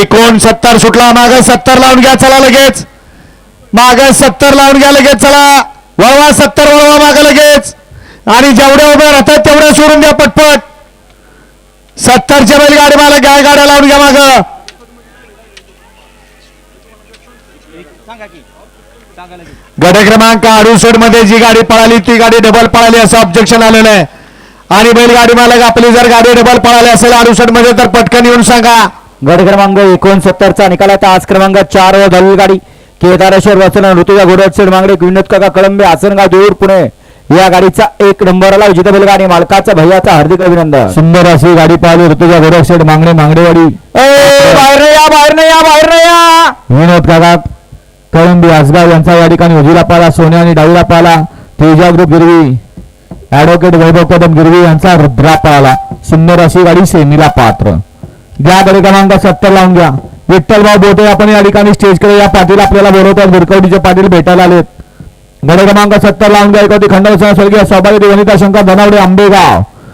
एकोणसत्तर सुटला माग सत्तर लावून घ्या चला लगेच. माग सत्तर लावून घ्या लगेच चला. वळवा सत्तर वळवा माग लगेच. आणि जेवढ्या उभ्या राहतात तेवढ्या सोडून द्या पटपट. सत्तरच्या बैलगाडी मला गाय गाड्या लावून घ्या माग. गट क्रमांक अडुसठमध्ये जी गाडी पळाली ती गाडी डबल पळाली असं ऑब्जेक्शन आलेलं आहे. आणि बैलगाडी मालक आपली जर गाडी डबल पळाली असेल अडुसठमध्ये तर पटकन येऊन सांगा. गट क्रमांक एकोणसत्तरचा निकाल आता आज क्रमांक चार व दलील गाडी. केदारेश्वर वाचन ऋतुजा घोडवटसेड मांगडे विनोद काका कळंबे आसनगाव देऊर पुणे. या गाडीचा एक नंबरला विजेता बैलगाडी मालकाचा भैयाचा हार्दिक अभिनंदन. सुंदर अशी गाडी पळाली ऋतुजा गोरक्षेड मांगणे मांगडेवाडी. बाहेर या बाहेर नाही या बाहेर या. विनोद काका कळंबी आसगाव यांचा या ठिकाणी उजवीला पाला सोन्या आणि डावीला पाला तेजा ग्रुप गिरवी. ऍडव्होकेट वैभव कदम गिरवी यांचा रुद्रा पळाला सुंदर अशी गाडी सेमीला पात्र. घ्या गडी क्रमांक सत्तर लावून घ्या. विठ्ठलभाऊ बोटे आपण या ठिकाणी स्टेजकडे या पाटील आपल्याला बोलवतात दुर्कवडीचे पाटील भेटायला आलेत. गड क्रमांक सत्तर लावून घ्या. एखादी खंडवसा स्वर्गीय सहभागी वनिता शंकर धनावडे आंबेगाव.